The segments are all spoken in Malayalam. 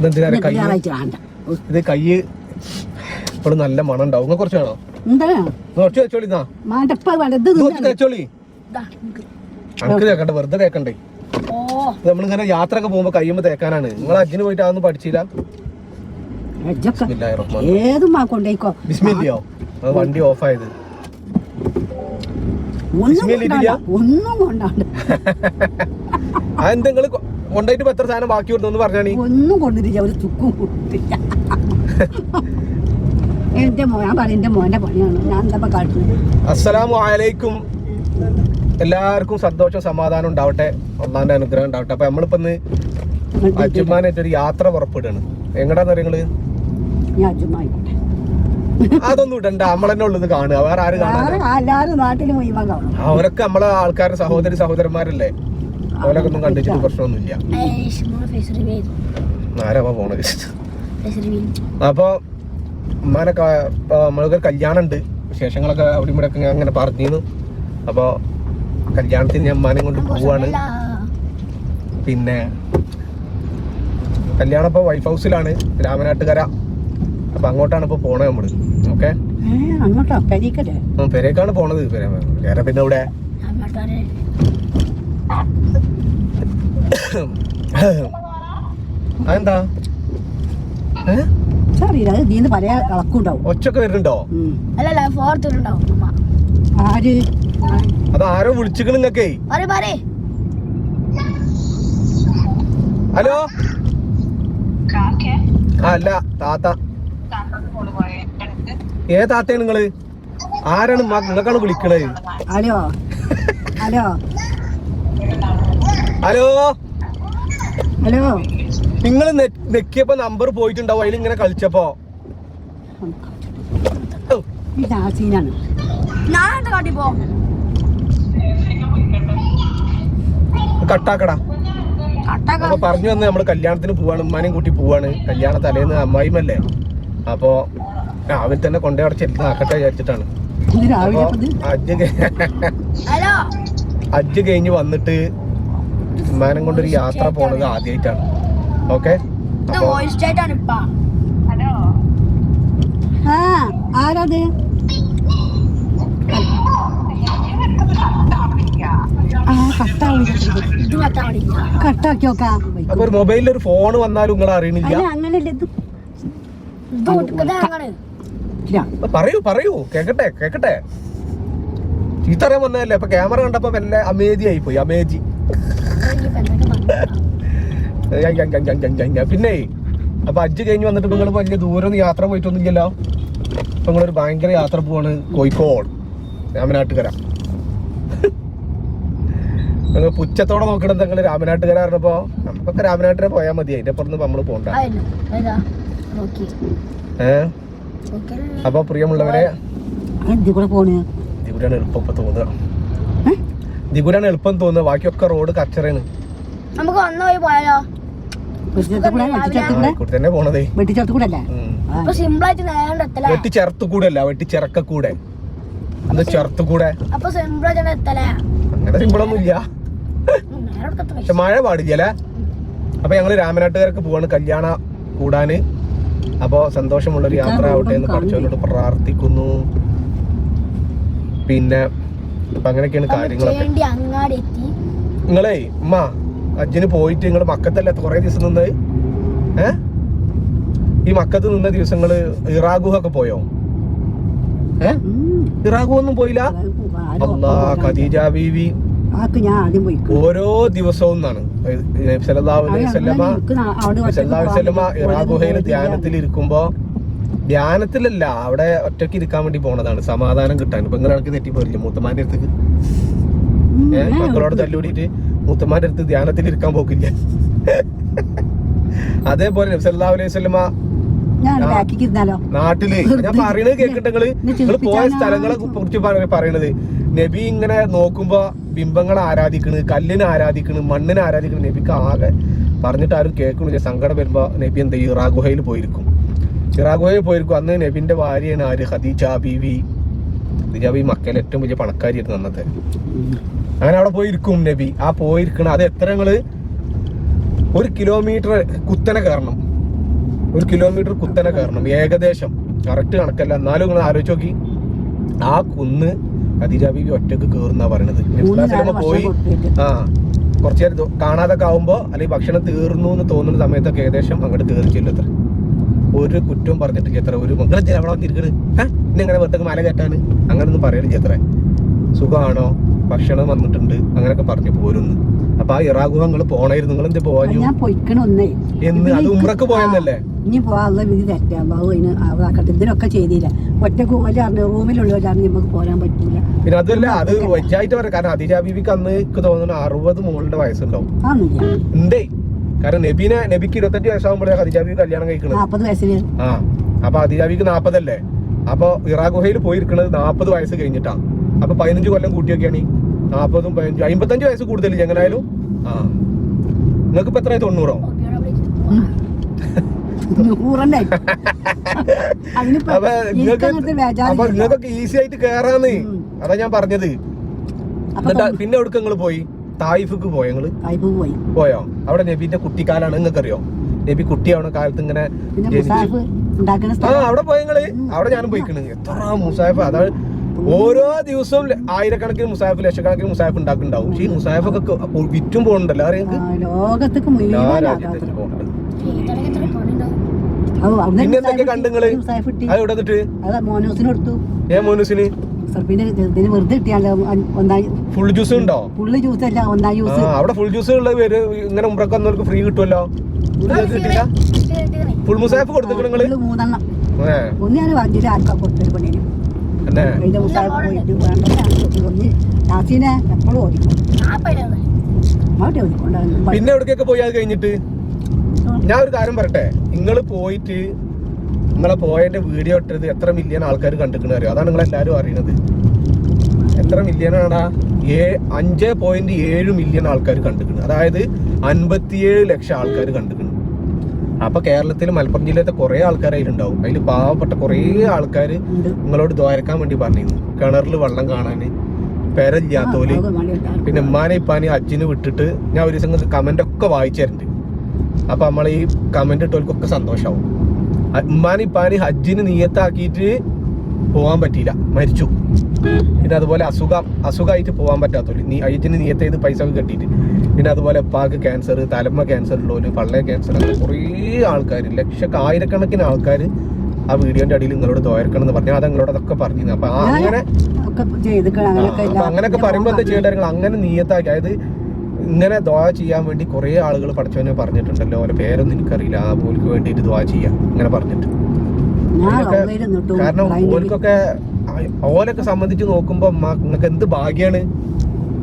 ഇതെന്തിനാ കൈ ഇത് കൈ ഇപ്പോഴും നല്ല മണം ഉണ്ടാവും. നിങ്ങൾ കുറച്ച് വേണോ? കുറച്ച് വെച്ചോളി തേച്ചോളി. അനക്ക് തേക്കണ്ട വെറുതെ തേക്കണ്ടേ. നമ്മളിങ്ങനെ യാത്ര ഒക്കെ പോകുമ്പോ കയ്യുമ്പോ തേക്കാനാണ്. നിങ്ങൾ അജിന് പോയിട്ട് അതൊന്നും പഠിച്ചില്ല? ഏതും കൊണ്ടേക്കോ ബിസ്മില്ലയോ? വണ്ടി ഓഫ്? കൊണ്ടാണ്ട ഒന്നും കൊണ്ടാണ്ട്. അതെന്താ ഇപ്പൊ എത്ര സാധനം ബാക്കി കൊടുത്തു പറഞ്ഞാണി ഒന്നും കൊണ്ടിരില്ല ഒരു ചുക്കും കൊടുത്തില്ല എന്റെ മോൻ ഞാൻ പറയും എന്റെ മോന്റെ പണിയാണ്. ഞാൻ എന്താ കാട്ടുന്നത്? അസ്സലാമു അലൈക്കും. എല്ലാവർക്കും സന്തോഷം സമാധാനം ഉണ്ടാവട്ടെ. ഒന്നാന്റെ അനുഗ്രഹം ഉണ്ടാവട്ടെ. അപ്പൊ നമ്മളിപ്പോ ഇന്ന് അച്ഛന്മാനായിട്ട് ഒരു യാത്ര പുറപ്പെടുകയാണ്. എങ്ങടാന്ന് അറിയങ്ങൾ അതൊന്നും ഇടണ്ട. നമ്മളെന്നെ ഉള്ളത് കാണുക. വേറെ ആര് കാണാൻ അവരൊക്കെ നമ്മളെ ആൾക്കാരുടെ സഹോദരി സഹോദരന്മാരല്ലേ? ഒന്നും കണ്ടിട്ട് പ്രശ്നമൊന്നുമില്ല. ഏയ്ഷ്, മോളെ face reveal ചെയ്തു. ആരാ പോണത്. അപ്പൊ ഉമ്മാനൊക്കെ നമ്മൾക്ക് കല്യാണം ഉണ്ട് വിശേഷങ്ങളൊക്കെ അവിടെ ഇവിടെ ഒക്കെ അങ്ങനെ പറഞ്ഞിരുന്നു. അപ്പൊ കല്യാണത്തിന് ഞാൻ ഉമ്മാനെ കൊണ്ട് പോവാണ്. പിന്നെ കല്യാണം ഇപ്പൊ വൈഫ് ഹൗസിലാണ് രാമനാട്ടുകര. അപ്പൊ അങ്ങോട്ടാണ് ഇപ്പൊ പോണത് നമ്മൾ. ഓക്കെ? പെരേക്കാണ് പോണത്. വേറെ പിന്നെ ഇവിടെ. അതെന്താ? ഒച്ചൊക്കെ വരുന്നുണ്ടോ? അല്ലല്ല ഫോർത്ത് ഉണ്ടാവും ഉമ്മ. ആര്? അത് ആരോ വിളിച്ചിക്കണ് നിങ്ങക്കേ ഹലോ? ആ അല്ല താത്ത. ഏ താത്തയാണ് നിങ്ങൾ? ആരാണ് നിങ്ങൾക്കാണ് വിളിക്കണത്? ഹലോ? ഹലോ? ഹലോ? ഹലോ? നിങ്ങൾ നെക്കിയപ്പോ നമ്പർ പോയിട്ടുണ്ടാവും. അതിൽ ഇങ്ങനെ കളിച്ചപ്പോ. കട്ടാക്കടാ. അപ്പൊ പറഞ്ഞു വന്ന് നമ്മൾ കല്യാണത്തിന് പോവാണ് ഉമ്മാനെയും കൂട്ടി പോവാണ്. കല്യാണ തലേന്ന് അമ്മായിമല്ലേ അപ്പോ രാവിലെ തന്നെ കൊണ്ടേ അവിടെ ചെല്ലുന്ന ആക്കട്ടെ വിചാരിച്ചിട്ടാണ്. അജ്ജ് ഹലോ? അജ്ജ് കഴിഞ്ഞ് വന്നിട്ട് വിമാനം കൊണ്ടൊരു യാത്ര പോണത് ആദ്യമായിട്ടാണ് ഓക്കെ? ആരാത്? കട്ടാക്കി നോക്കാം അപ്പൊ ഒരു മൊബൈലിൽ ഒരു ഫോൺ വന്നാലും നിങ്ങൾ അറിയണില്ല? പറയൂ പറയൂ. കേക്കട്ടെ കേക്കട്ടെ. ചീത്ത അറിയാൻ വന്നതല്ലേ? അപ്പൊ ക്യാമറ കണ്ടപ്പോ വല്ല അമേജി ആയി പോയി അമേജി. പിന്നെ അപ്പൊ അജ്ജ് കഴിഞ്ഞ് വന്നിട്ട് നിങ്ങൾ വലിയ ദൂരം യാത്ര പോയിട്ടൊന്നുമില്ലല്ലോ? അപ്പൊ നിങ്ങളൊരു ഭയങ്കര യാത്ര പോവാണ് കോഴിക്കോട് രാമനാട്ടുകര. നിങ്ങൾ പുച്ഛത്തോടെ നോക്കണം നിങ്ങൾ രാമനാട്ടുകര പറഞ്ഞപ്പോ? നമുക്കൊക്കെ രാമനാട്ടുകര പോയാൽ മതി അതിന്റെ അപ്പുറത്ത് നമ്മൾ പോണ്ട. ഏഹ് അപ്പൊ പ്രിയമുള്ളവരെ ദിപുരാണ് ദിഗുരാണ് എളുപ്പം തോന്നുക. ദിപുരാണ് ദിഗുരാണ് എളുപ്പം തോന്നുക. ബാക്കിയൊക്കെ റോഡ് കച്ചറയാണ്. നമുക്ക് വന്ന വഴി പോയാലോ? എന്താ അങ്ങനെ പക്ഷെ മഴ പാടില്ല അല്ലേ അപ്പൊ ഞങ്ങൾ രാമനാട്ടുകാർക്ക് പോവാണ് കല്യാണ കൂടാന്. അപ്പൊ സന്തോഷമുള്ളൊരു യാത്ര ആവട്ടെ എന്ന് പഠിച്ചവരോട് പ്രാർത്ഥിക്കുന്നു. പിന്നെ അപ്പൊ അങ്ങനെയൊക്കെയാണ് കാര്യങ്ങളൊക്കെ. നിങ്ങളേ ഉമ്മ അജ്ജിന് പോയിട്ട് നിങ്ങൾ മക്കത്തല്ലേ? കുറേ ദിവസം നിന്ന് ഏ? ഈ മക്കത്ത് നിന്ന ദിവസങ്ങൾ ഇറാഖു ഒക്കെ പോയോ? ഏ. ഇറാഖു ഒന്നും പോയില്ല? അല്ലാ ഖദീജ ബീവി. ഓരോ ദിവസവും എന്നാണ് സല്ലല്ലാഹു അലൈഹി വസല്ലമ സല്ലല്ലാഹു അലൈഹി വസല്ലമ ഇറാ ധ്യാനത്തിൽ ഇരിക്കുമ്പോ ധ്യാനത്തിലല്ല അവിടെ ഒറ്റയ്ക്ക് ഇരിക്കാൻ വേണ്ടി പോണതാണ്. സമാധാനം കിട്ടാൻ. ഇപ്പൊ ഇങ്ങനെ ഇടയ്ക്ക് തെറ്റിപ്പോയില്ലേ മൂത്തമാന്റെ അടുത്തേക്ക്? മക്കളോട് തല്ലുകൂടിയിട്ട് മൂത്തമാന്റെ അടുത്ത് ധ്യാനത്തിൽ ഇരിക്കാൻ പോക്കില്ല. അതേപോലെ അലൈഹി നാട്ടിൽ. ഞാൻ പറയണത് കേക്കട്ടെ നിങ്ങൾ പോയ സ്ഥലങ്ങളെ കുറിച്ച് പറ- പറയണത്. നബി ഇങ്ങനെ നോക്കുമ്പോ ബിംബങ്ങളെ ആരാധിക്കണ് കല്ലിനെ ആരാധിക്കണ് മണ്ണിനെ ആരാധിക്കണ് നബിക്ക് ആകെ പറഞ്ഞിട്ട് ആരും കേൾക്കണില്ല. സങ്കടം വരുമ്പോ നബി എന്ത് ചെയ്യും? ഇറാ പോയിരിക്കും. ഇറാഗുഹയിൽ പോയിരിക്കും. അന്ന് നബിന്റെ ഭാര്യയാണ് ആര്? ഖദീജ ബീവി. ഖദീജ ഈ മക്കയിലെ ഏറ്റവും വലിയ പണക്കാരിയായിരുന്നു അന്നത്തെ. അങ്ങനെ അവിടെ പോയിരിക്കും നബി. ആ പോയിരിക്കണ അത് എത്ര ഞങ്ങൾ? ഒരു കിലോമീറ്റർ കുത്തനെ കയറണം. ഒരു കിലോമീറ്റർ കുത്തനെ കയറണം. ഏകദേശം. കറക്റ്റ് കണക്കല്ല. എന്നാലും നിങ്ങൾ ആലോചിച്ച് നോക്കി. ആ കുന്ന് ഖദീജ ഒറ്റയ്ക്ക് കയറുന്നാ പറയണത്. പോയി. ആ കുറച്ചു നേരം കാണാതൊക്കെ ആവുമ്പോ അല്ലെങ്കിൽ ഭക്ഷണം തീർന്നു എന്ന് തോന്നുന്ന സമയത്തൊക്കെ ഏകദേശം അങ്ങോട്ട് കയറി ചെല്ലത്ര ഒരു കുറ്റവും പറഞ്ഞിട്ടില്ല ചേത്ര ഒരു ജനം അവിടെ വന്നിരിക്കണ് പിന്നെ ഇങ്ങനെ വെറുതെ മല കയറ്റാന്? അങ്ങനൊന്നും പറയണില്ല എത്ര സുഖമാണോ ഭക്ഷണം വന്നിട്ടുണ്ട്. അങ്ങനെയൊക്കെ പറഞ്ഞു പോരുന്നു. അപ്പൊ ആ ഇറാഖു നിങ്ങൾ പോണായിരുന്നു. നിങ്ങൾ എന്ത് പോവാഞ്ഞു ഞാൻ ഒന്നേ. എന്ന്? അത് ഉമ്രക്ക് പോയെന്നല്ലേ? ഇനി പോകാനുള്ള വിധി തെറ്റാ. ബാബു അതിന് അതാക്കട്ടെ ഇതിനൊക്കെ ചെയ്തില്ല. ഒറ്റയ്ക്ക് ഒരാറിന് റൂമിലുള്ളവരാണ് നമുക്ക് പോരാൻ പറ്റില്ല പിന്നെ അതല്ല അത് വെച്ചായിട്ട് പറയാം. കാരണം അതിജ ബീവിക്ക് അന്ന് എനിക്ക് തോന്നുന്നു അറുപത് മുകളുടെ വയസ്സുണ്ടാവും. എന്തേ? കാരണം നബീനെ നബിക്ക് ഇരുപത്തഞ്ച് വയസ്സാകുമ്പോഴേ ഖദീജ ബീവി കല്യാണം വയസ്സിന്. ആ അപ്പൊ അതിജാബിക്ക് നാപ്പതല്ലേ? അപ്പൊ ഇറാ ഗുഹയിൽ പോയിരിക്കുന്നത് നാപ്പത് വയസ്സ് കഴിഞ്ഞിട്ടാ. അപ്പൊ പതിനഞ്ച് കൊല്ലം കൂട്ടിയൊക്കെയാണ് നാപ്പതും പതിനഞ്ചും. അമ്പത്തഞ്ച് വയസ്സ് കൂടുതൽ എങ്ങനെയായാലും ആ. നിങ്ങൾക്ക് ഇപ്പൊ എത്രയായി? തൊണ്ണൂറോ? അപ്പൊ നിങ്ങൾക്കൊക്കെ ഈസി ആയിട്ട് കേറാന്ന്. അതാ ഞാൻ പറഞ്ഞത്. എന്നിട്ട് പിന്നെ എവിടെ നിങ്ങൾ പോയി? തായിഫിക്ക് പോയോ ഞങ്ങൾ പോയി. പോയോ? അവിടെ നബിന്റെ കുട്ടിക്കാലാണ് നിങ്ങൾക്കറിയോ? നബി കുട്ടിയാവണ കാലത്ത് ഇങ്ങനെ ആ അവിടെ പോയങ്ങൾ. അവിടെ ഞാനും പോയിക്കണ്. എത്ര മുസാഫ് അതാണ് ഓരോ ദിവസവും ആയിരക്കണക്കിന് മുസാഫ് ലക്ഷക്കണക്കിന് മുസാഫ് ഉണ്ടാക്കുന്നുണ്ടാവും. പക്ഷേ ഈ മുസാഫൊക്കെ വിറ്റും പോകുന്നുണ്ടല്ലോ ആ, അറിയാം പിന്നെന്തൊക്കെ കണ്ടുങ്ങൾ? അത് ഇവിടെ നിന്നിട്ട്? ഏ മോനുസിന്? സർപ്പിന്റെ ഇതിന് വെറുതെ കിട്ടിയാലോ ഒന്നായി ഫുൾ ജ്യൂസ് ഉണ്ടോ? ഫുള്ള് ജ്യൂസ് അല്ല ഒന്നാം ആ ജ്യൂസ് അവിടെ ഫുൾ ജ്യൂസ് ഉള്ള പേര് ഇങ്ങനെ ഉമ്രക്ക് വന്നവർക്ക് ഫ്രീ കിട്ടുമല്ലോ കിട്ടില്ല ഫുൾ മുസാഫ് നിങ്ങൾ? മൂന്നെണ്ണം. ഒന്ന് ഞാൻ ആർക്കാ കൊടുത്തൊരു അതിന്റെ മുസാഫ് പോയിട്ട് വേണ്ട ഒന്ന് യാസീനെ എപ്പോഴും ഓടിക്കും. ആ പണിയാണ്. അവിടെ ഓടിക്കൊണ്ടാകും പിന്നെ എവിടേക്കൊക്കെ പോയി അത് കഴിഞ്ഞിട്ട്? ഞാൻ ഒരു കാര്യം പറട്ടെ നിങ്ങൾ പോയിട്ട് നിങ്ങളെ പോയതിന്റെ വീഡിയോ ഇട്ടത് എത്ര മില്യൺ ആൾക്കാർ കണ്ടിരിക്കണ അറിയോ? അതാണ് നിങ്ങൾ എല്ലാവരും അറിയണത്. എത്ര മില്യൺ ആണാ ഏ അഞ്ച് പോയിന്റ് ഏഴ് മില്യൺ ആൾക്കാർ കണ്ടിരിക്കുന്നത് അതായത് അൻപത്തിയേഴ് ലക്ഷം ആൾക്കാർ കണ്ടിരിക്കുന്നു അപ്പോൾ കേരളത്തിൽ മലപ്പുറം ജില്ലയിലത്തെ കുറേ ആൾക്കാർ അതിലുണ്ടാവും. അതിൽ പാവപ്പെട്ട കുറേ ആൾക്കാർ നിങ്ങളോട് ദ്വാരക്കാൻ വേണ്ടി പറഞ്ഞിരുന്നു. കിണറിൽ വെള്ളം കാണാൻ പെരല്ലാത്തോൽ പിന്നെ ഉമ്മാനെ ഇപ്പാനെ അച്ഛന് വിട്ടിട്ട് ഞാൻ ഒരു ദിവസം കമന്റ് ഒക്കെ വായിച്ചു തരുന്നുണ്ട് അപ്പോൾ നമ്മൾ ഈ കമന്റ് ഇട്ടവർക്കൊക്കെ സന്തോഷാവും. ഉമ്മാനെ ഇപ്പാനെ ഹജ്ജിന് നിയത്താക്കിയിട്ട് പോകാൻ പറ്റിയില്ല. മരിച്ചു. പിന്നെ അതുപോലെ അസുഖം അസുഖമായിട്ട് പോകാൻ പറ്റാത്തൊരു നീ അയ്യത്തിന് നിയത്ത് ചെയ്ത് പൈസ ഒക്കെ കെട്ടിയിട്ട്. പിന്നെ അതുപോലെ ഉപ്പാക്ക് ക്യാൻസർ തലമ്മ ക്യാൻസർ ഉള്ളവര് പള്ളേ ക്യാൻസർ അങ്ങനെ കുറേ ആൾക്കാർ ലക്ഷക്കായിരക്കണക്കിന് ആൾക്കാർ ആ വീഡിയോന്റെ അടിയിൽ നിങ്ങളോട് തോയർക്കണം എന്ന് പറഞ്ഞു. അത് നിങ്ങളോട് അതൊക്കെ പറഞ്ഞിരുന്നു. അപ്പൊ അങ്ങനെ അങ്ങനെയൊക്കെ പറയുമ്പോൾ എന്താ ചെയ്യേണ്ട നിങ്ങൾ അങ്ങനെ നീയത്താക്കി. അതായത് ഇങ്ങനെ ദ്വാ ചെയ്യാൻ വേണ്ടി കുറേ ആളുകൾ പഠിച്ചവനെ പറഞ്ഞിട്ടുണ്ടല്ലോ. ഓരോ പേരൊന്നും എനിക്കറിയില്ല. ആ പോലിക്ക് വേണ്ടിയിട്ട് ദ്വാ ചെയ്യാം. ഇങ്ങനെ പറഞ്ഞിട്ട്. കാരണം ഓലക്കൊക്കെ ഓൽക്കൊക്കെ ഓലൊക്കെ സംബന്ധിച്ച് നോക്കുമ്പോ നിങ്ങൾക്ക് എന്ത് ഭാഗ്യാണ്?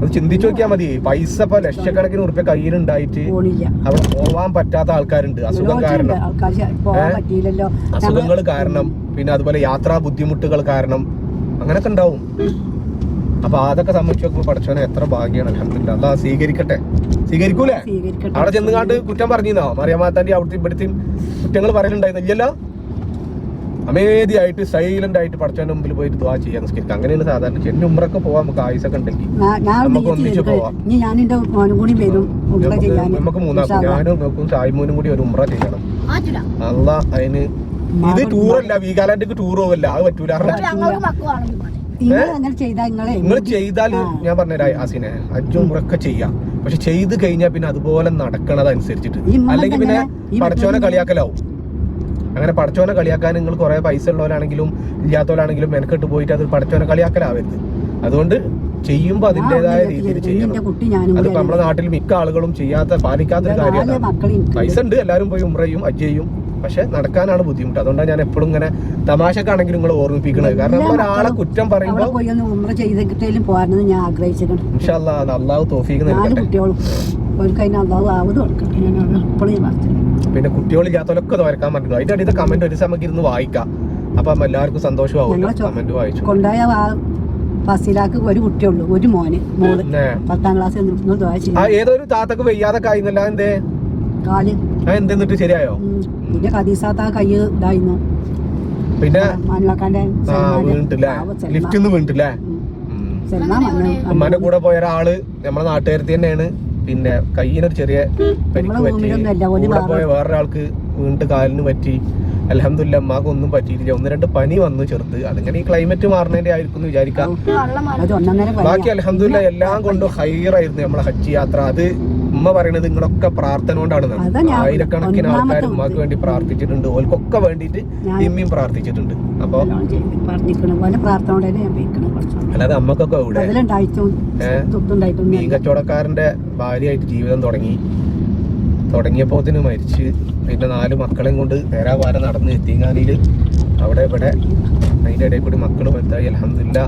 അത് ചിന്തിച്ചു നോക്കിയാൽ മതി. പൈസ ഇപ്പൊ ലക്ഷക്കണക്കിന് ഉറുപ്പ്യ കയ്യിലുണ്ടായിട്ട് അവിടെ പോവാൻ പറ്റാത്ത ആൾക്കാരുണ്ട്. അസുഖം കാരണം. അസുഖങ്ങൾ കാരണം. പിന്നെ അതുപോലെ യാത്രാ ബുദ്ധിമുട്ടുകൾ കാരണം. അങ്ങനൊക്കെ ഉണ്ടാവും. അപ്പൊ അതൊക്കെ സംബന്ധിച്ച് നോക്കുമ്പോൾ പഠിച്ചവനെ എത്ര ഭാഗ്യാണ് അലഹമില്ല അല്ല സ്വീകരിക്കട്ടെ. സ്വീകരിക്കൂലേ? അവിടെ അവിടെ ചെന്നുകാണ്ട് കുറ്റം പറഞ്ഞിരുന്നോ? മറിയമാത്താന്റെ അവിടുത്തെ ഇവിടുത്തെയും കുറ്റങ്ങൾ പറയലുണ്ടായിരുന്നില്ലല്ലോ അമേദിയായിട്ട് സൈലന്റ് ആയിട്ട് പഠിച്ചവന്റെ മുമ്പിൽ പോയിട്ട് ദ്വാ ചെയ്യാൻ നിസ്കരിക്കുക. അങ്ങനെയാണ് സാധാരണ ചെന്നെ ഉമ്രൊക്കെ പോവാൻ നമുക്ക് ആയുസൊക്കെ ഉണ്ടെങ്കിൽ നമുക്ക് ഒന്നിച്ച് പോവാം. ഞാൻ എന്റെ മോനും കൂടി വരും. ഉള്ള നമുക്ക് മൂന്നാക്കും. ഞാനും നോക്കും സായ്മൂനും കൂടി ഒരു ഉമ്ര ചെയ്യണം. അല്ല അതിന് ഇത് ടൂറല്ല വീഗാലാൻഡിക്ക് ടൂർ പോവല്ല. അത് പറ്റൂല. നിങ്ങൾ ചെയ്താൽ ഞാൻ പറഞ്ഞതായി ആ. ഞാൻ പറഞ്ഞുതരാം ആസിനെ. അജ്ജും ഉമ്രൊക്കെ ചെയ്യാം. പക്ഷെ ചെയ്ത് കഴിഞ്ഞാൽ പിന്നെ അതുപോലെ നടക്കണത് അനുസരിച്ചിട്ട് അല്ലെങ്കിൽ പിന്നെ പഠിച്ചോനെ കളിയാക്കലാവും. അങ്ങനെ പടച്ചോനെ കളിയാക്കാൻ നിങ്ങൾ കുറെ പൈസ ഉള്ളവരാണെങ്കിലും ഇല്ലാത്തവരാണെങ്കിലും മെനക്കെട്ട് പോയിട്ട് അത് പടച്ചോനെ കളിയാക്കലാവരുത്. അതുകൊണ്ട് ചെയ്യുമ്പോൾ അതിന്റെതായ രീതിയിൽ ചെയ്യണം. അതിപ്പോ നമ്മുടെ നാട്ടിൽ മിക്ക ആളുകളും ചെയ്യാത്ത പാലിക്കാത്ത ഒരു കാര്യമാണ്. പൈസ ഉണ്ട് എല്ലാവരും പോയി ഉമ്രയും അജ്ജ് ചെയ്യും പക്ഷെ നടക്കാനാണ് ബുദ്ധിമുട്ട്. അതുകൊണ്ടാണ് ഞാൻ എപ്പോഴും ഇങ്ങനെ തമാശക്കാണെങ്കിലും നിങ്ങൾ ഓർമ്മിപ്പിക്കണത്. കാരണം നമ്മൾ ഒരാളെ കുറ്റം പറയുമ്പോൾ ഞാൻ ആഗ്രഹിച്ചിട്ടുണ്ട്. അള്ളാഹു തോഫീക്ക് ഒരു കഴിഞ്ഞ അള്ളാഹു പിന്നെ കുട്ടികളില്ലാത്തവരൊക്കെ തോരക്കാൻ പറ്റുന്നു അതിന്റെ അടിയത്തെ കമന്റ് ഒരു സമയം ഇരുന്ന് വായിക്കാം. അപ്പം എല്ലാവർക്കും സന്തോഷമാവും കമന്റ് വായിച്ചു. കൊണ്ടായ ആ ഫസിലാക്ക് ഒരു കുട്ടിയുള്ളൂ ഒരു മോന് മോൾ. പത്താം ക്ലാസ്സിൽ ഏതൊരു താത്തക്ക് വയ്യാതെ ആയിരുന്നല്ല എന്തേ കാൽ. ആ എന്തെന്നിട്ട് ശരിയായോ. പിന്നെ കദീസാത്ത കൈ ഇതായിരുന്നു പിന്നെ? മാനുവാക്കാന്റെ ആ വീണിട്ടില്ലേ? ഉമ്മാന്റെ കൂടെ. പോയ ഒരാൾ നമ്മളെ നാട്ടുകാരത്തി തന്നെയാണ്. പിന്നെ കയ്യിനൊരു ചെറിയ പരിക്ക് പറ്റി. കൂടെ പോയ വേറൊരാൾക്ക് വീണിട്ട് കാലിന് പറ്റി. അലഹമില്ല അമ്മയ്ക്ക് ഒന്നും പറ്റിയിട്ടില്ല. ഒന്ന് രണ്ട് പനി വന്നു ചെറുത്. അതിങ്ങനെ ഈ ക്ലൈമറ്റ് മാറുന്നതിന്റെ ആയിരിക്കും എന്ന് വിചാരിക്കാം. ബാക്കി അലഹമില്ല എല്ലാം കൊണ്ടും ഹൈറായിരുന്നു നമ്മളെ ഹജ്ജ് യാത്ര. അത് ഉമ്മ പറയണത് നിങ്ങളൊക്കെ പ്രാർത്ഥന കൊണ്ടാണ് ആയിരക്കണക്കിന് ആൾക്കാർ ഉമ്മക്ക് വേണ്ടി പ്രാർത്ഥിച്ചിട്ടുണ്ട്. ഓൽക്കൊക്കെ വേണ്ടിയിട്ട് ഇമ്മയും പ്രാർത്ഥിച്ചിട്ടുണ്ട്. അപ്പൊ അല്ലാതെ അമ്മക്കൊക്കെ ഇവിടെ മീൻ കച്ചവടക്കാരന്റെ ഭാര്യയായിട്ട് ജീവിതം തുടങ്ങി. തുടങ്ങിയപ്പോ മരിച്ച് പിന്നെ നാല് മക്കളെയും കൊണ്ട് നേരാവാരം നടന്ന് എത്തിങ്ങാനിയിൽ അവിടെ ഇവിടെ അതിന്റെ ഇടയിൽ കൂടി മക്കൾ വലുതായി. അലഹമില്ല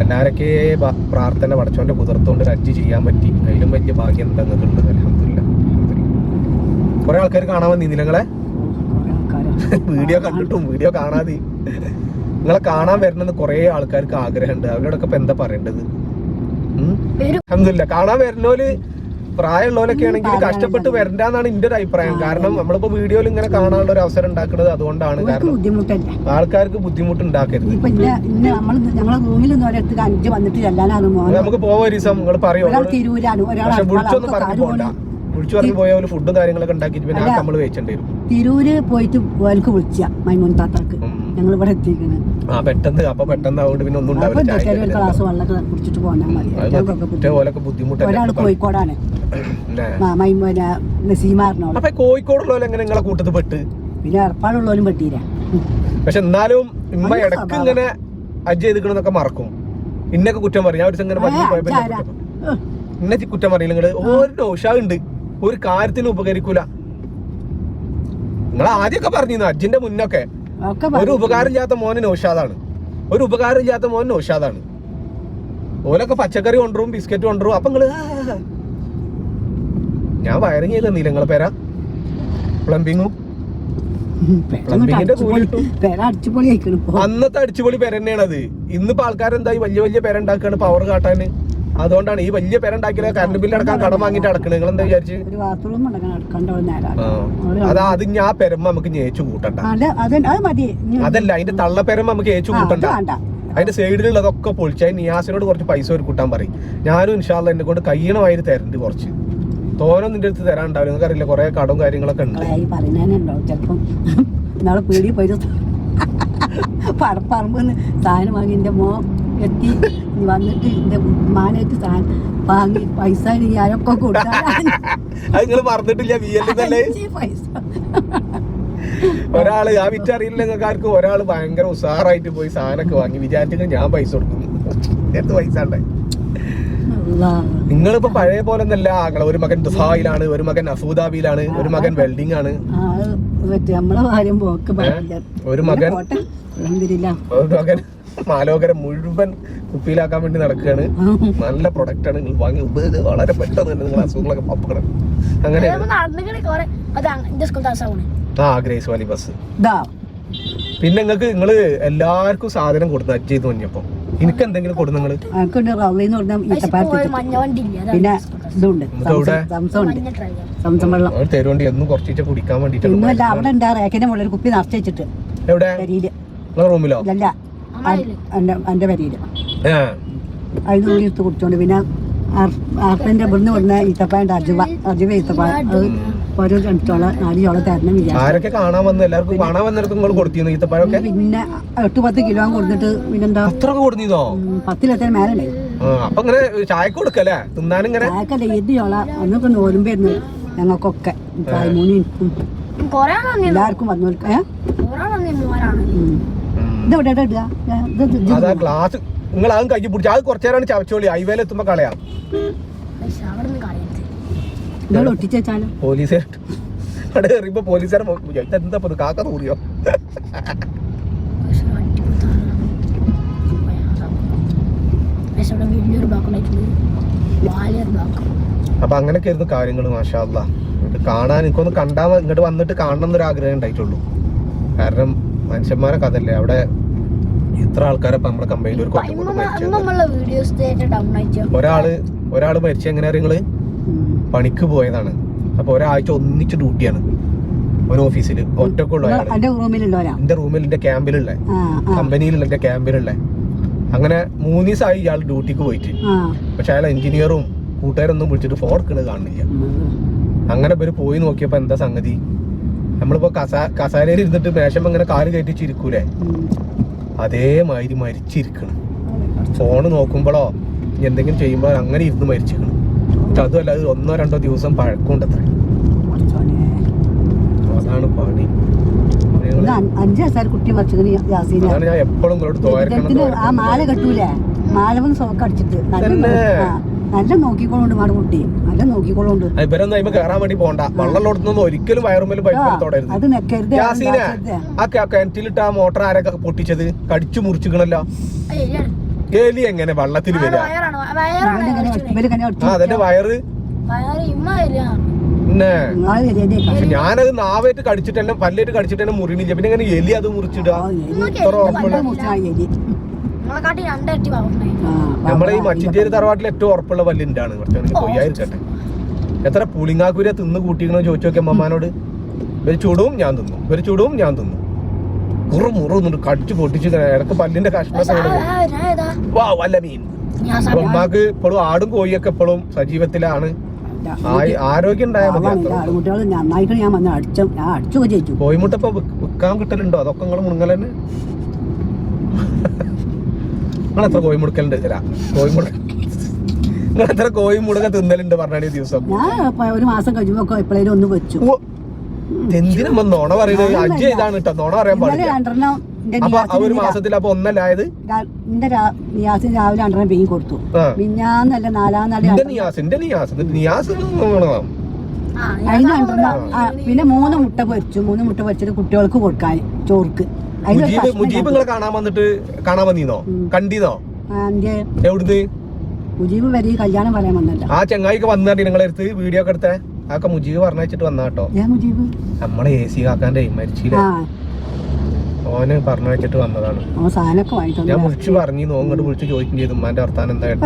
എല്ലാരൊക്കെ ബ- പ്രാർത്ഥന പടച്ചോന്റെ കുതിർത്തോണ്ട് ഒരു ഹജ്ജ് ചെയ്യാൻ പറ്റി. അതിലും വലിയ ഭാഗ്യം തന്നിട്ടുണ്ട് അലഹമില്ല കുറെ ആൾക്കാർ കാണാൻ വന്നി നിങ്ങളെ? വീഡിയോ കണ്ടിട്ടും വീഡിയോ കാണാതെ. നിങ്ങളെ കാണാൻ വരണമെന്ന് കുറെ ആൾക്കാർക്ക് ആഗ്രഹമുണ്ട്. അവരോടൊക്കെ ഇപ്പൊ എന്താ പറയേണ്ടത്? ഉം? കാണാൻ വരുന്നോൽ പ്രായമുള്ളവരൊക്കെ ആണെങ്കിൽ കഷ്ടപ്പെട്ട് വരണ്ടെന്നാണ് എന്റെ ഒരു അഭിപ്രായം. കാരണം നമ്മളിപ്പോ വീഡിയോയിൽ ഇങ്ങനെ കാണാനുള്ള ഒരു അവസരം ഉണ്ടാക്കുന്നത് അതുകൊണ്ടാണ് കാരണം ആൾക്കാർക്ക് ബുദ്ധിമുട്ട് ഉണ്ടാക്കരുത് നമുക്ക് പോവാ ഒരു ദിവസം നിങ്ങൾ പറയോ? പക്ഷെ വിളിച്ചൊന്നും പറഞ്ഞു പോണ്ട. വിളിച്ചു പറഞ്ഞു പോയ ഫുഡും കാര്യങ്ങളൊക്കെ ഉണ്ടാക്കിയിട്ട് പിന്നെ. നമ്മൾ വെച്ചിട്ടുണ്ട് തിരൂര് പോയിട്ട് ഓൽക്ക് വിളിച്ച മൈമൂൻ താത്താക്ക്. ഞങ്ങൾ ഇവിടെ എത്തിക്കണ്. ആ പെട്ടെന്ന് അപ്പൊ പെട്ടെന്ന് അതുകൊണ്ട് പിന്നെ ഒന്നും ഉണ്ടാവില്ല. ഗ്ലാസ് വെള്ളമൊക്കെ കുടിച്ചിട്ട് പോന്നാൽ മതി. ഒരാൾ കോഴിക്കോടാണ്. നസീമാറിനോട് അപ്പൊ കോഴിക്കോടുള്ള എങ്ങനെ നിങ്ങളെ കൂട്ടത്തിൽ പെട്ട്? പിന്നെ ഏർപ്പാടുള്ളവരും പറ്റീര പക്ഷെ എന്നാലും ഇമ്മ ഇടയ്ക്ക്. ഇങ്ങനെ അജ്ജ് ചെയ്തിക്കണെന്നൊക്കെ മറക്കും. ഇന്നൊക്കെ കുറ്റം പറയും. ഞാൻ ഒരു കുറ്റം ഇന്നെ കുറ്റം പറയില്ല. നിങ്ങൾ ഒരു ഉഷാവുണ്ട് ഒരു കാര്യത്തിന് ഉപകരിക്കൂല. നിങ്ങൾ ആദ്യമൊക്കെ പറഞ്ഞിരുന്നു അജ്ജിന്റെ മുന്നൊക്കെ ഒരു ഉപകാരം ഇല്ലാത്ത മോനെ നൗഷാദാണ്. ഒരു ഉപകാരം ഇല്ലാത്ത മോനെ നൗഷാദാണ്. ഓലൊക്കെ പച്ചക്കറി കൊണ്ടുവരും ബിസ്ക്കറ്റ് കൊണ്ടുവരും. അപ്പൊ നിങ്ങൾ. ഞാൻ വയറിങ് ചെയ്ത് തന്നില്ല നിങ്ങളെ പേരാ? പ്ലംബിങ്ങും അന്നത്തെ പ്ലംബിങ്ങിന്റെ അടിച്ചുപൊളി- കൂലി പേര അന്നത്തെ അടിച്ചുപൊളി പേര തന്നെയാണത്. ഇന്നിപ്പോ ആൾക്കാരെന്തായി? വലിയ വലിയ പേര ഉണ്ടാക്കാണ് പവർ കാട്ടാന്. അതുകൊണ്ടാണ് ഈ വലിയ പേര ഉണ്ടാക്കിയാൽ കറണ്ട് ബില്ല് അടക്കാൻ കടം വാങ്ങിട്ട് അടക്കണ നിങ്ങൾ എന്താ വിചാരിച്ചു. അതാ അത് ഞാൻ പെരമ നമുക്ക് ഞേച്ചു കൂട്ടണ്ട. അത് അത് അത് അതല്ല അതിന്റെ തള്ള പെരമ്മ നമുക്ക് ഏച്ചു കൂട്ടണ്ട. അതിന്റെ സൈഡിലുള്ളതൊക്കെ പൊളിച്ചാൽ നിയാസിനോട് കുറച്ച് പൈസ ഒരു കൂട്ടാൻ പറയും. ഞാനും ഇൻഷാല്ല എന്നെ കൊണ്ട് കയ്യണമായിട്ട് തരണ്ട് കുറച്ച്. തോനം നിന്റെ അടുത്ത് തരാൻ ഉണ്ടാവില്ല നിങ്ങൾക്ക് അറിയില്ല കുറെ കടവും കാര്യങ്ങളൊക്കെ ഉണ്ട്. പറയുന്നതിനുണ്ടാവും ചിലപ്പം നാളെ പീടി പോയിട്ട് പടപ്പറമ്പ് സാധനം വാങ്ങി എന്റെ മോ എത്തി. വന്നിട്ട് എന്റെ മാനായിട്ട് സാധനം വാങ്ങി പൈസ ഞാനൊക്കെ കൊടുക്കാൻ എന്നല്ലേ? പൈസ. ഒരാൾ ആ വിറ്ററിയില്ല നിങ്ങൾക്ക് ആർക്കും. ഒരാൾ ഭയങ്കര ഉഷാറായിട്ട് പോയി സാധനമൊക്കെ വാങ്ങി. വിചാരിച്ചെങ്കിൽ ഞാൻ പൈസ കൊടുക്കുന്നു. എന്ത് പൈസ ഉണ്ടേ? അല്ലാ. നിങ്ങളിപ്പോ പഴയ പോലെ ഒന്നല്ല ആങ്ങളെ ഒരു മകൻ ദുഹായിലാണ് ഒരു മകൻ അസൂദാബിയിലാണ് ഒരു മകൻ വെൽഡിംഗ് ആണ് നമ്മളെ കാര്യം പോക്ക് പറയില്ല ഒരു മകൻ. ഒരു മകൻ മാലോകരം മുഴുവൻ കുപ്പിയിലാക്കാൻ വേണ്ടി നടക്കുകയാണ്. നല്ല പ്രൊഡക്റ്റ് ആണ്. നിങ്ങൾ വാങ്ങി ഉപയോഗിച്ച് വളരെ പെട്ടെന്ന് തന്നെ നിങ്ങൾ അസുഖങ്ങളൊക്കെ പപ്പണം അങ്ങനെ ആ ഗ്രേസ് വാലി ബസ്. പിന്നെ നിങ്ങൾക്ക് നിങ്ങൾ എല്ലാവർക്കും സാധനം കൊടുത്തു അജ്ജ് ചെയ്ത് കഴിഞ്ഞപ്പോ എനിക്ക് എന്തെങ്കിലും കൊടു നിങ്ങൾ. എനിക്കുണ്ട് ഈത്തപ്പാഴത്ത് മഞ്ഞ വണ്ടി പിന്നെ ഇതുണ്ട്. ഇതെവിടെ? സംസം ഉണ്ട് സംസം വെള്ളം. തരുവണ്ടി എന്നും കുറച്ചിട്ട് കുടിക്കാൻ വേണ്ടിട്ട് വേണ്ടിട്ട് അവിടെ ഉണ്ട് റേക്കിന്റെ മുകളിൽ ഒരു കുപ്പി നിറച്ച് വെച്ചിട്ട്. എവിടെ? വരിയിൽ റൂമിലോ? അല്ല എന്റെ എന്റെ പെരിയിൽ. അതിന് കൂടി എടുത്ത് കുടിച്ചോണ്ട്. പിന്നെ ആർപ്പിന്റെ ഇവിടുന്ന് വിടുന്ന ഈത്തപ്പായുണ്ട് അജുവ അജുവ ഈത്തപ്പായ അത് ഓരോ ചോള നാല് തരണം ആരൊക്കെ കാണാൻ വന്ന്? എല്ലാവർക്കും കാണാൻ വന്നിടത്ത് നിങ്ങൾ കൊടുത്തിരുന്നു? ഈത്തപ്പഴമൊക്കെ? പിന്നെ എട്ട് പത്ത് കിലോ കൊടുത്തിട്ട് പിന്നെന്താ? അത്രയൊക്കെ കൊടുത്തിരുന്നോ? പത്തിലെത്താൻ ആ അപ്പൊ ഇങ്ങനെ ചായക്ക് കൊടുക്കല്ലേ ചായക്കല്ല ചോള അന്നൊക്കെ നോരുമ്പായിരുന്നു ഞങ്ങൾക്കൊക്കെ. മൂന്ന് എനിക്കും കൊറേ നന്ദി എല്ലാവർക്കും വന്നു ഏ? കൊറേ നന്ദി മോരാണ് ഉം. ഇത് ഇടുക? ഗ്ലാസ് നിങ്ങൾ അതും കൈ പിടിച്ചു. അത് കുറച്ചേരാണ് ചവച്ചോളി. ഹൈവേയിൽ എത്തുമ്പോ കളയാം. പോലീസ്. അവിടെ എറിയുമ്പോ പോലീസുകാരെ എന്താ ഇത് കാക്ക തൂറിയോ അപ്പൊ അങ്ങനൊക്കെ ആയിരുന്നു കാര്യങ്ങൾ മാഷാ കാണാൻ എനിക്ക് കാണാൻ എനിക്കൊന്ന് കണ്ടാ ഇങ്ങോട്ട് വന്നിട്ട് കാണണം എന്നൊരു ആഗ്രഹം ഉണ്ടായിട്ടുള്ളൂ. കാരണം മനുഷ്യന്മാരെ കഥല്ലേ അവിടെ ഇത്ര ആൾക്കാരെ നമ്മുടെ കമ്പനിയിൽ ഒരു ഒരാൾ ഒരാൾ മരിച്ച എങ്ങനെയാ നിങ്ങൾ. പണിക്ക് പോയതാണ്. അപ്പൊ ഒരാഴ്ച ഒന്നിച്ച് ഡ്യൂട്ടിയാണ്. ഒരു ഓഫീസിൽ ഒറ്റക്കുള്ള എന്റെ റൂമിൽ എന്റെ ക്യാമ്പിലുള്ള. കമ്പനിയിലുള്ള എന്റെ ക്യാമ്പിലുള്ള. അങ്ങനെ മൂന്ന് ദിവസമായി ഇയാൾ ഡ്യൂട്ടിക്ക് പോയിട്ട്. പക്ഷെ അയാൾ എഞ്ചിനീയറും കൂട്ടുകാരൊന്നും വിളിച്ചിട്ട് ഫോൺ എടുക്കുന്നത് കാണുന്നില്ല അങ്ങനെ ഇവർ പോയി നോക്കിയപ്പോ എന്താ സംഗതി? നമ്മളിപ്പോ കസാ കസാരയിൽ ഇരുന്നിട്ട് മേശം ഇങ്ങനെ കാൽ കയറ്റിച്ചിരിക്കൂലേ. അതേമാതിരി മരിച്ചിരിക്കണം. ഫോണ് നോക്കുമ്പോഴോ എന്തെങ്കിലും ചെയ്യുമ്പോൾ അങ്ങനെ ഇരുന്ന് മരിച്ചിരിക്കണം. അതുമല്ല അത് ഒന്നോ രണ്ടോ ദിവസം പഴക്കമുണ്ട് അത്ര. അതാണ് പണി. അഞ്ച് വയസ്സായ കുട്ടി മറിച്ചതിന് ഞാൻ എപ്പോഴും ആ മാല കെട്ടൂലേ? മാല വന്ന് സോക്ക് അടിച്ചിട്ട്. നല്ല നല്ല നോക്കിക്കോളുണ്ട് മാട് കുട്ടി. നല്ല നോക്കിക്കോളുണ്ട്. ഇവരൊന്നും അതിന് കയറാൻ വേണ്ടി പോണ്ട. വെള്ളമുള്ളടത്തൊന്നും ഒരിക്കലും വയറുമേൽ പൈപ്പ് അത് നെക്കരുത് ആ ക- കിണറ്റിലിട്ട് ആ മോട്ടർ ആരൊക്കെ പൊട്ടിച്ചത്? കടിച്ചു മുറിച്ചിക്കണല്ലോ. എലി എങ്ങനെ വള്ളത്തിൽ വരിക അതിന്റെ വയറ്. പിന്നെ? ഞാനത് നാവായിട്ട് കടിച്ചിട്ടല്ല പല്ലായിട്ട് പല്ലേറ്റ് കടിച്ചിട്ട് തന്നെ മുറിണില്ല പിന്നെ ഇങ്ങനെ എലി അത് മുറിച്ചിടുക നമ്മളെ ഈ മച്ചിന്റെ തറവാട്ടിൽ ഏറ്റവും ഉറപ്പുള്ള പല്ലിന്റാണ് കുറച്ച് കൊയ്യായിരിക്കട്ടെ എത്ര പുളിങ്ങാക്കൂര തിന്ന് കൂട്ടിക്കണോ ചോദിച്ചു നോക്കി അമ്മമാനോട്. ഒരു ചൂടും ഞാൻ തിന്നു. ഒരു ചൂടും ഞാൻ തിന്നു. കുറു മുറുന്നുണ്ട് കടിച്ചു പൊട്ടിച്ചു ഇടയ്ക്ക് പല്ലിന്റെ കഷ്ണ ഇങ്ങനെ ഞാൻ ഏതാ? വാ വല്ല മീൻ. അപ്പൊ ഉമ്മാക്ക് ഇപ്പോഴും ആടും കോഴിയൊക്കെ ഇപ്പോഴും സജീവത്തിലാണ്. ആരോഗ്യം നന്നായിട്ട് ഞാൻ വന്ന് അടിച്ചു ഞാൻ അടിച്ചൊക്കെ ചെയ്തു കോഴിമുട്ട ഇപ്പൊ വിൽക്കാൻ കിട്ടലുണ്ടോ? അതൊക്കെ നിങ്ങൾ മുണങ്ങൽ തന്നെ. നിങ്ങൾ എത്ര കോഴിമുടുക്കലുണ്ട്? അല്ല കോഴിമുട നിങ്ങൾ എത്ര കോഴിമുടക തിന്നലുണ്ട് പറഞ്ഞാൽ ദിവസം? ഞാൻ ഒരു മാസം കഴിയുമ്പോ എപ്പോഴേലും ഒന്ന് വെച്ചു. എന്തിനാ നോണ പറയുന്നത് അജ്ജ ഇതാണ് കേട്ടോ നോണ പറയാൻ പാടില്ല. രണ്ടെണ്ണം അപ്പൊ ആ ഒരു മാസത്തിൽ അപ്പൊ ഒന്നല്ലായത് എന്റെ നിയാസിന് രാവിലെ രണ്ടെണ്ണം പെയിൻ കൊടുത്തു. മിഞ്ഞാന്നല്ല നാലാം നാളെ നിയാസ് എന്റെ നിയാസ്. നിയാസ് പിന്നെ മൂന്ന് മുട്ട പൊരിച്ചു. മൂന്ന് മുട്ട പൊരിച്ചിട്ട് കുട്ടികൾക്ക് കൊടുക്കാൻ ചോർക്ക്. മുജീബ് നിങ്ങളെ കാണാൻ വന്നിട്ട് കാണാൻ വന്നീന്നോ. കണ്ടീന്നോ? എവിടുന്ന്? മുജീബ് വരെ കല്യാണം പറയാൻ വന്നല്ല ആ ചെങ്ങായിക്ക് വന്നിട്ട് നിങ്ങളെ അടുത്ത് വീഡിയോ ഒക്കെ എടുത്തേ? അതൊക്കെ മുജീബ് പറഞ്ഞു വെച്ചിട്ട് വന്നാട്ടോ ഞാൻ മുജീബ്? നമ്മളെ എ സി കാക്കാന്റെ മരിച്ചില്ല ആ പറഞ്ഞു വെച്ചിട്ട് വന്നതാണ്. ഞാൻ. വിളിച്ചു പറഞ്ഞു നോങ്ങോട്ട് വിളിച്ച് ചോദിക്കും ചെയ്തു. ഉമ്മാന്റെ വർത്താനം എന്തായിരുന്നു?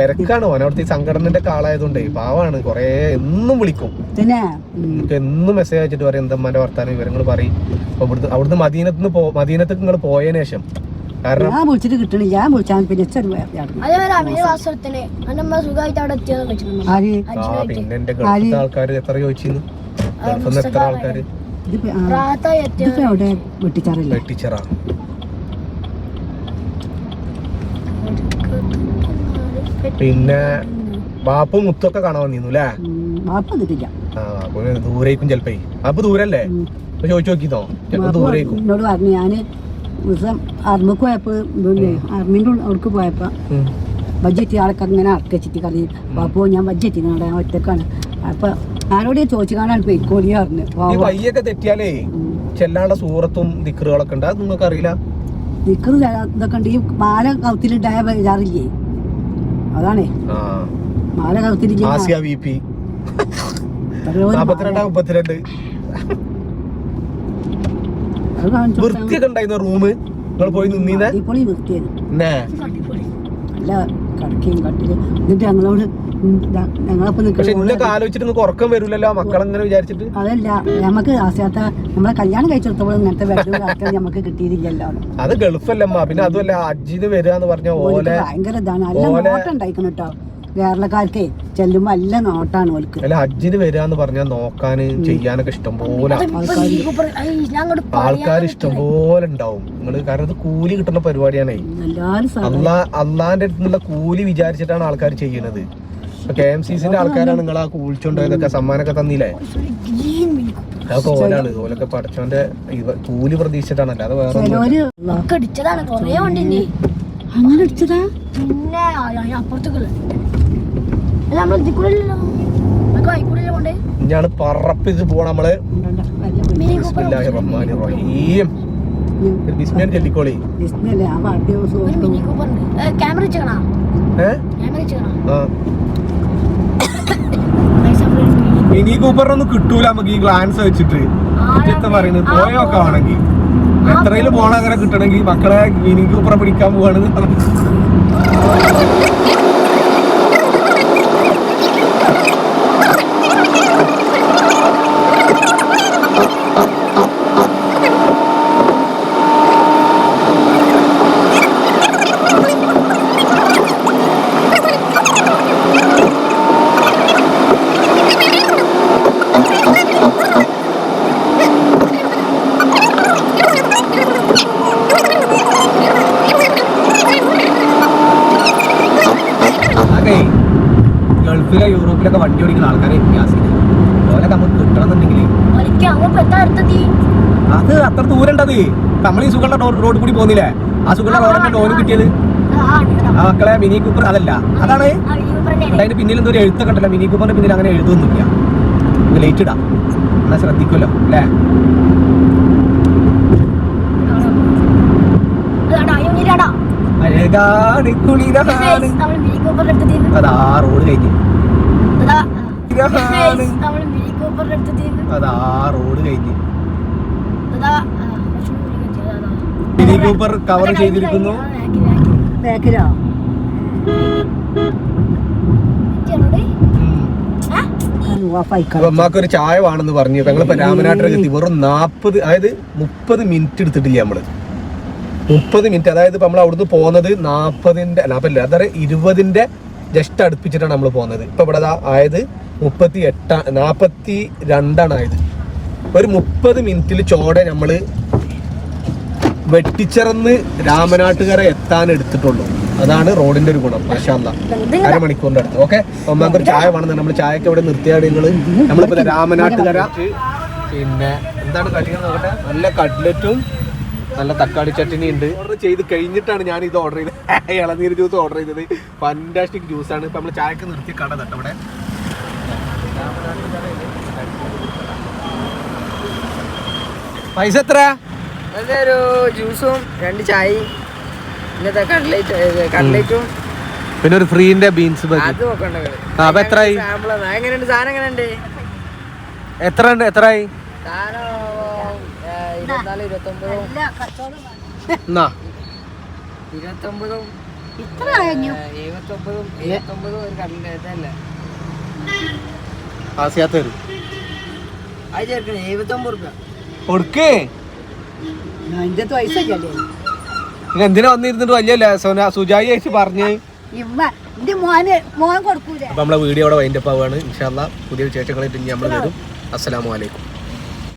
തിരക്കാണ് ഓൻ. അവിടുത്തെ സംഘടനന്റെ ആളായതുകൊണ്ടേ പാവാണ്. കൊറേ എന്നും വിളിക്കും. എനിക്ക് എന്നും മെസ്സേജ് അയച്ചിട്ട് പറയും എന്താ ഉമ്മാന്റെ വർത്താനം? വിവരങ്ങൾ പറയും. അപ്പൊ ഇവിടുത്തെ അവിടുന്ന് മദീനത്ത് പോ മദീനത്ത് നിങ്ങൾ പോയതിനു ശേഷം. കാരണം ഞാൻ വിളിച്ചിട്ട് കിട്ടണില്ല. ഞാൻ വിളിച്ചാൽ പിന്നെ പിന്നെ എന്റെ ആൾക്കാർ എത്ര ചോദിച്ചിരുന്നു എത്ര ആൾക്കാര്? എവിടെ വെട്ടിച്ചാറില്ല? ടീച്ചറാ പിന്നെ ബാപ്പും മുത്തൊക്കെ കാണാൻ വന്നിരുന്നു അല്ലേ വന്നിട്ടില്ല. ആ ദൂരേക്കും ചെലപ്പോ. ബാപ്പ് ദൂരല്ലേ? ചോദിച്ചു നോക്കിന്നോ? ചെലപ്പോ ദൂരേക്കും. എന്നോട് പറഞ്ഞു ഞാൻ ദിവസം അർമ്മക്ക് പോയപ്പോ അർമ്മിന്റെ അവിടേക്ക് പോയപ്പോ. ബഡ്ജറ്റ് ആളൊക്കെ ഇങ്ങനെ അടക്കച്ചിട്ട് കറി. ബാപ്പു ഞാൻ ബഡ്ജറ്റ് ഞാൻ ഒറ്റക്കാണ്. അപ്പൊ ആരോട് ചോദിച്ചു കാണാൻ പെയ്ക്കോലി പറഞ്ഞു ഈ. വയ്യൊക്കെ തെറ്റിയാലേ ഉം. സൂറത്തും ദിക്കറുകളൊക്കെ ഉണ്ട് അത് നിങ്ങൾക്ക് അറിയില്ല? ദിക്കറ് ഇതൊക്കെ ഉണ്ട്. ഈ മാല കൗത്തിലുണ്ടായ ബേജാറില്ലേ അതാണേ. മാല കൗത്തിലില്ല ആസിയ വി പി. നാപ്പത്തിരണ്ടാ മുപ്പത്തിരണ്ട്. വൃത്തിയൊക്കെ ഉണ്ടായിരുന്ന റൂം നിങ്ങൾ പോയി നിന്നീന്നെ? ഇപ്പോൾ കടക്കയും കട്ടിൽ. എന്നിട്ട് ഞങ്ങളോട് ഞങ്ങളപ്പം ആലോചിച്ചിട്ട് ഉറക്കം മക്കളെങ്ങനെ വിചാരിച്ചിട്ട്? അതല്ല നമുക്ക് ആസ്യാത്ത നമ്മളെ കല്യാണം കഴിച്ചെടുത്തപ്പോൾ ഇങ്ങനത്തെ ആൾക്കാർ നമുക്ക് കിട്ടിയിട്ടില്ലല്ലോ. അത് ഗൾഫല്ലമ്മ പിന്നെ അതുമല്ല അജ്ജിന്ന് വരിക എന്ന് പറഞ്ഞ ഓലെ ഭയങ്കര ഇതാണ്. അല്ല നോട്ടുണ്ടായിരിക്കണം കേട്ടോ കേരളക്കാർക്കേ ചെല്ലുമ്പോ നല്ല നോട്ടാണ് ഓൽക്ക്. അല്ല ഹജ്ജിന് എന്ന് പറഞ്ഞാൽ നോക്കാന് ചെയ്യാനൊക്കെ ഇഷ്ടം പോലെ ഞാൻ അങ്ങോട്ട് ആൾക്കാർ ഇഷ്ടം പോലെ ഉണ്ടാവും. നിങ്ങൾ കാരണം ഇത് കൂലി കിട്ടുന്ന പരിപാടിയാണേ. അള്ളാ അള്ളാന്റെ അടുത്ത് നിന്നുള്ള കൂലി വിചാരിച്ചിട്ടാണ് ആൾക്കാർ ചെയ്യുന്നത്. കെ എം സി സിന്റെ ആൾക്കാരാണ് നിങ്ങൾ ആ കൂലിച്ചുണ്ടായതൊക്കെ സമ്മാനമൊക്കെ തന്നില്ലേ? അതൊക്കെ ഓലാണ്. ഓലൊക്കെ പഠിച്ചോന്റെ കൂലി വേറെ അങ്ങനെ അടിച്ചതാ? പിന്നെ അപ്പുറത്തേക്കുള്ള ഇനിയാണ് പറപ്പിച്ച് പോണ നമ്മൾ. ബിസ്മിയാൻ ചൊല്ലിക്കോളി. ക്യാമറ വെച്ചേക്കണോ? മിനി കൂപ്പറിനൊന്നും കിട്ടൂല നമുക്ക് ഈ ഗ്ലാൻസ് വെച്ചിട്ട്. കുറ്റത്തെ പറയുന്നത് പോയൊക്കെ ആണെങ്കിൽ എത്രയിൽ പോണ അങ്ങനെ കിട്ടണമെങ്കിൽ മക്കളെ മിനി കൂപ്പറെ പിടിക്കാൻ പോവാണ് നമ്മൾ ഈ സുഖമുള്ള റോഡ് കൂടി പോകുന്നില്ലേ ആ സുഖമുള്ള റോഡൊക്കെ ഓന് കിട്ടിയത്? ആ മക്കളെ മിനി കൂപ്പർ അതല്ല. അതാണ് അതിന്റെ പിന്നിൽ എന്തോ ഒരു എഴുത്തൊക്കെ ഉണ്ടല്ലോ. മിനി കൂപ്പറിന്റെ പിന്നിൽ അങ്ങനെ എഴുതൊന്നുമില്ല. ലേറ്റ് ഇടാം. എന്നാ ശ്രദ്ധിക്കുമല്ലോ അല്ലേ? അഴകാണ് അതാ റോഡ് കഴിഞ്ഞ്. അതാ റോഡ് കഴിഞ്ഞ് അതാ ആ, കുറച്ചും കൂടി കെട്ടി, അതാ, അതാ. മിനി കൂപ്പർ കവർ ചെയ്തിരിക്കുന്നു. ബാക്കിലോ ചായ വേണമെന്ന് പറഞ്ഞു. ഞങ്ങളിപ്പോ രാമനാട്ടിലേക്ക് എത്തി. വെറും നാപ്പത് അതായത് മുപ്പത് മിനിറ്റ് എടുത്തിട്ടില്ല നമ്മൾ. മുപ്പത് മിനിറ്റ് അതായത് ഇപ്പൊ നമ്മൾ അവിടുന്ന് പോകുന്നത് നാപ്പതിന്റെ നാപ്പല്ല അതായത് ഇരുപതിന്റെ ജസ്റ്റ് അടുപ്പിച്ചിട്ടാണ് നമ്മൾ പോകുന്നത് ഇപ്പൊ ഇവിടെ ആയത് മുപ്പത്തി എട്ടാ നാപ്പത്തി രണ്ടാണ് ആയത്. ഒരു മുപ്പത് മിനിറ്റിൽ ചോടെ നമ്മൾ വെട്ടിച്ചിറന്ന് രാമനാട്ടുകര എത്താൻ എടുത്തിട്ടുള്ളൂ. അതാണ് റോഡിന്റെ ഒരു ഗുണം. മാഷാല്ല അരമണിക്കൂറിന്റെ അടുത്ത്. ഓക്കെ? ഒന്നാമത്തെ ഒരു ചായ വേണം നമ്മൾ ചായക്ക് ഇവിടെ നിർത്തിയാണ് നിങ്ങൾ നമ്മളിപ്പോ രാമനാട്ടുകര. പിന്നെ എന്താണ് കഴിക്കുന്നത് നോക്കട്ടെ? നല്ല കട്ട്ലറ്റും നല്ല തക്കാളി ചട്ടിനി ഉണ്ട്. ഓർഡർ ചെയ്ത് കഴിഞ്ഞിട്ടാണ് ഞാൻ ഇത് ഓർഡർ ചെയ്തത്. ഇളനീർ ജ്യൂസ് ഓർഡർ ചെയ്തത്. ഫാന്റാസ്റ്റിക് ജ്യൂസ് ആണ്. ഇപ്പൊ നമ്മൾ ചായക്ക് നിർത്തി കട അവിടെ ഇവിടെ. പൈസ എത്ര ഒരു ജ്യൂസും രണ്ട് ചായയും ഇന്നത്തെ കട്ലേറ്റ് കട്ലേറ്റും. പിന്നെ ഒരു ഫ്രീന്റെ ബീൻസ് അതും അപ്പൊ എത്രയായി? സാമ്പിളാണ് എങ്ങനെയുണ്ട്? സാധനം എങ്ങനെയുണ്ട്? എത്ര ഉണ്ട്? എത്രയായി ഇരുപത്തിനാല് ഇരുപത്തൊമ്പതും. എന്നാ? ഇരുപത്തൊമ്പതും ഇത്ര കഴിഞ്ഞു ഏ, എഴുപത്തൊമ്പതും എഴുപത്തൊമ്പതും ഒരു കട്ട്ലേറ്റ് അല്ലേ ആസിയാത്ത തരും. അത് ചേർക്കണേ എഴുപത്തൊമ്പത് റുപ്യ. കൊടുക്കേ. പൈസ എന്തിനാ വന്നിരുന്നിട്ട് വലിയ സുജായി ആയിട്ട് പറഞ്ഞു. അപ്പൊ നമ്മളെ വീഡിയോ അവിടെ വൈൻഡപ്പ് ആവുകയാണ് ഇൻഷാല്ല പുതിയ വിശേഷങ്ങളായിട്ട് ഇനി നമ്മൾ വരും. അസ്സലാമു അലൈക്കും.